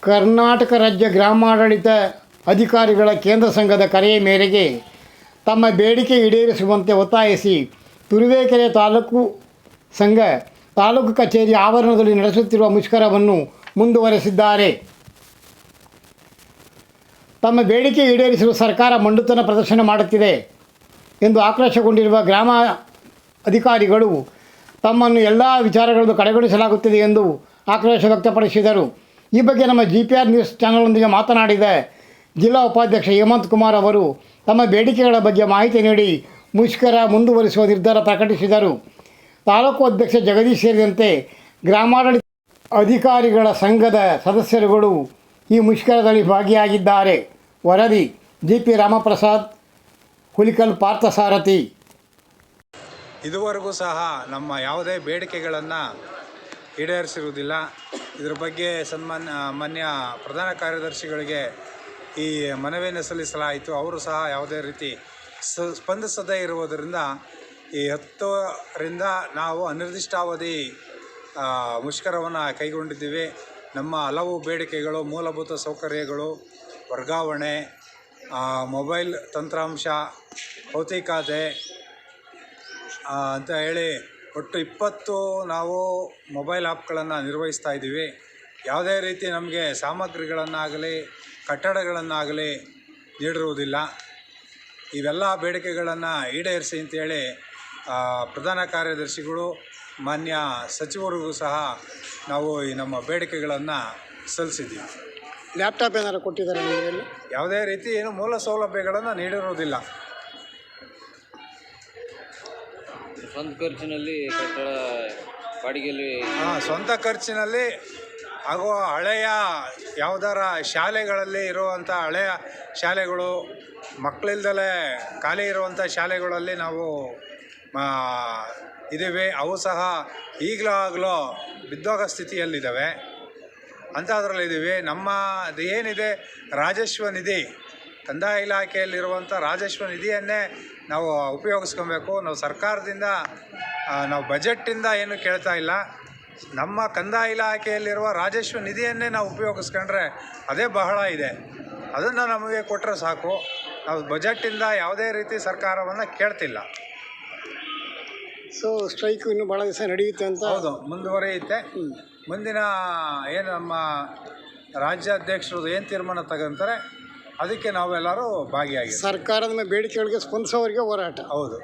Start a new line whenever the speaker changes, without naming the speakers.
ಕರ್ನಾಟಕ ರಾಜ್ಯ ಗ್ರಾಮಾಡಳಿತ ಅಧಿಕಾರಿಗಳ ಕೇಂದ್ರ ಸಂಘದ ಕರೆಯ ಮೇರೆಗೆ ತಮ್ಮ ಬೇಡಿಕೆ ಈಡೇರಿಸುವಂತೆ ಒತ್ತಾಯಿಸಿ ತುರುವೇಕೆರೆ ತಾಲೂಕು ಸಂಘ ತಾಲೂಕು ಕಚೇರಿ ಆವರಣದಲ್ಲಿ ನಡೆಸುತ್ತಿರುವ ಮುಷ್ಕರವನ್ನು ಮುಂದುವರೆಸಿದ್ದಾರೆ. ತಮ್ಮ ಬೇಡಿಕೆ ಈಡೇರಿಸಲು ಸರ್ಕಾರ ಮಂಡುತನ ಪ್ರದರ್ಶನ ಮಾಡುತ್ತಿದೆ ಎಂದು ಆಕ್ರೋಶಗೊಂಡಿರುವ ಗ್ರಾಮ ಅಧಿಕಾರಿಗಳು ತಮ್ಮನ್ನು ಎಲ್ಲ ವಿಚಾರಗಳನ್ನು ಕಡೆಗಣಿಸಲಾಗುತ್ತಿದೆ ಎಂದು ಆಕ್ರೋಶ ವ್ಯಕ್ತಪಡಿಸಿದರು. ಈ ಬಗ್ಗೆ ನಮ್ಮ ಜಿ ಪಿ ಆರ್ ನ್ಯೂಸ್ ಚಾನಲ್ನೊಂದಿಗೆ ಮಾತನಾಡಿದ ಜಿಲ್ಲಾ ಉಪಾಧ್ಯಕ್ಷ ಹೇಮಂತ್ ಕುಮಾರ್ ಅವರು ತಮ್ಮ ಬೇಡಿಕೆಗಳ ಬಗ್ಗೆ ಮಾಹಿತಿ ನೀಡಿ ಮುಷ್ಕರ ಮುಂದುವರಿಸುವ ನಿರ್ಧಾರ ಪ್ರಕಟಿಸಿದರು. ತಾಲೂಕು ಅಧ್ಯಕ್ಷ ಜಗದೀಶ್ ಸೇರಿದಂತೆ ಗ್ರಾಮಾಡಳಿತ ಅಧಿಕಾರಿಗಳ ಸಂಘದ ಸದಸ್ಯರುಗಳು ಈ ಮುಷ್ಕರದಲ್ಲಿ ಭಾಗಿಯಾಗಿದ್ದಾರೆ. ವರದಿ ಜಿ ಪಿ ರಾಮಪ್ರಸಾದ್, ಹುಲಿಕಲ್ ಪಾರ್ಥಸಾರಥಿ.
ಇದುವರೆಗೂ ಸಹ ನಮ್ಮ ಯಾವುದೇ ಬೇಡಿಕೆಗಳನ್ನು ಈಡೇರಿಸಿರುವುದಿಲ್ಲ. ಇದರ ಬಗ್ಗೆ ಸನ್ಮಾನ್ಯ ಮಾನ್ಯ ಪ್ರಧಾನ ಕಾರ್ಯದರ್ಶಿಗಳಿಗೆ ಈ ಮನವಿಯನ್ನು ಸಲ್ಲಿಸಲಾಯಿತು. ಅವರು ಸಹ ಯಾವುದೇ ರೀತಿ ಸ, ಸ್ಪಂದಿಸದೇ ಇರುವುದರಿಂದ ಈ ಹತ್ತರಿಂದ ನಾವು ಅನಿರ್ದಿಷ್ಟಾವಧಿ ಮುಷ್ಕರವನ್ನು ಕೈಗೊಂಡಿದ್ದೀವಿ. ನಮ್ಮ ಹಲವು ಬೇಡಿಕೆಗಳು, ಮೂಲಭೂತ ಸೌಕರ್ಯಗಳು, ವರ್ಗಾವಣೆ ಮೊಬೈಲ್ ತಂತ್ರಾಂಶ ಭೌತಿಕಾತೆ ಅಂತ ಹೇಳಿ ಒಟ್ಟು ಇಪ್ಪತ್ತು ನಾವು ಮೊಬೈಲ್ ಆ್ಯಪ್ಗಳನ್ನು ನಿರ್ವಹಿಸ್ತಾ ಇದ್ದೀವಿ. ಯಾವುದೇ ರೀತಿ ನಮಗೆ ಸಾಮಗ್ರಿಗಳನ್ನಾಗಲಿ ಕಟ್ಟಡಗಳನ್ನಾಗಲಿ ನೀಡಿರುವುದಿಲ್ಲ. ಇವೆಲ್ಲ ಬೇಡಿಕೆಗಳನ್ನು ಈಡೇರಿಸಿ ಅಂತೇಳಿ ಪ್ರಧಾನ ಕಾರ್ಯದರ್ಶಿಗಳು ಮಾನ್ಯ ಸಚಿವರಿಗೂ ಸಹ ನಾವು ಈ ನಮ್ಮ ಬೇಡಿಕೆಗಳನ್ನು ಸಲ್ಲಿಸಿದ್ದೀವಿ.
ಲ್ಯಾಪ್ಟಾಪ್ ಏನಾದರೂ ಕೊಟ್ಟಿದ್ದಾರೆ
ಯಾವುದೇ ರೀತಿ ಏನು ಮೂಲ ಸೌಲಭ್ಯಗಳನ್ನು ನೀಡಿರುವುದಿಲ್ಲ.
ಸ್ವಂತ ಖರ್ಚಿನಲ್ಲಿ ಕಟ್ಟಡ ಬಾಡಿಗೆಯಲ್ಲಿ
ಹಾ, ಸ್ವಂತ ಖರ್ಚಿನಲ್ಲಿ ಹಾಗೂ ಹಳೆಯ ಯಾವುದಾರ ಶಾಲೆಗಳಲ್ಲಿ ಇರುವಂಥ ಹಳೆಯ ಶಾಲೆಗಳು ಮಕ್ಕಳಿಲ್ದಲೇ ಖಾಲಿ ಇರುವಂಥ ಶಾಲೆಗಳಲ್ಲಿ ನಾವು ಇದ್ದೀವಿ. ಅವು ಸಹ ಈಗಲೂ ಆಗಲೂ ಬಿದ್ದೋಗ ಸ್ಥಿತಿಯಲ್ಲಿದ್ದಾವೆ. ಅಂಥದ್ರಲ್ಲಿದ್ದೀವಿ. ನಮ್ಮ ಏನಿದೆ? ರಾಜಸ್ವ ನಿಧಿ. ಕಂದಾಯ ಇಲಾಖೆಯಲ್ಲಿರುವಂಥ ರಾಜಸ್ವ ನಿಧಿಯನ್ನೇ ನಾವು ಉಪಯೋಗಿಸ್ಕೊಬೇಕು. ನಾವು ಸರ್ಕಾರದಿಂದ ನಾವು ಬಜೆಟ್ಟಿಂದ ಏನು ಕೇಳ್ತಾ ಇಲ್ಲ. ನಮ್ಮ ಕಂದಾಯ ಇಲಾಖೆಯಲ್ಲಿರುವ ರಾಜಸ್ವ ನಿಧಿಯನ್ನೇ ನಾವು ಉಪಯೋಗಿಸ್ಕೊಂಡ್ರೆ ಅದೇ ಬಹಳ ಇದೆ. ಅದನ್ನು ನಮಗೆ ಕೊಟ್ಟರೆ ಸಾಕು. ನಾವು ಬಜೆಟ್ಟಿಂದ ಯಾವುದೇ ರೀತಿ ಸರ್ಕಾರವನ್ನು ಕೇಳ್ತಿಲ್ಲ.
ಸೊ ಸ್ಟ್ರೈಕ್ ಇನ್ನು ಭಾಳ ದಿವಸ ನಡೆಯುತ್ತೆ ಅಂತ
ಹೌದು ಮುಂದುವರಿಯುತ್ತೆ. ಮುಂದಿನ ಏನು ನಮ್ಮ ರಾಜ್ಯಾಧ್ಯಕ್ಷರು ಏನು ತೀರ್ಮಾನ ತಗೊಂತಾರೆ? ಅದಕ್ಕೆ ನಾವೆಲ್ಲರೂ ಭಾಗಿಯಾಗಿ
ಸರ್ಕಾರದ ಮೇಲೆ ಬೇಡಿಕೆಗಳಿಗೆ ಸ್ಪಂದಿಸೋರಿಗೆ ಹೋರಾಟ.
ಹೌದು.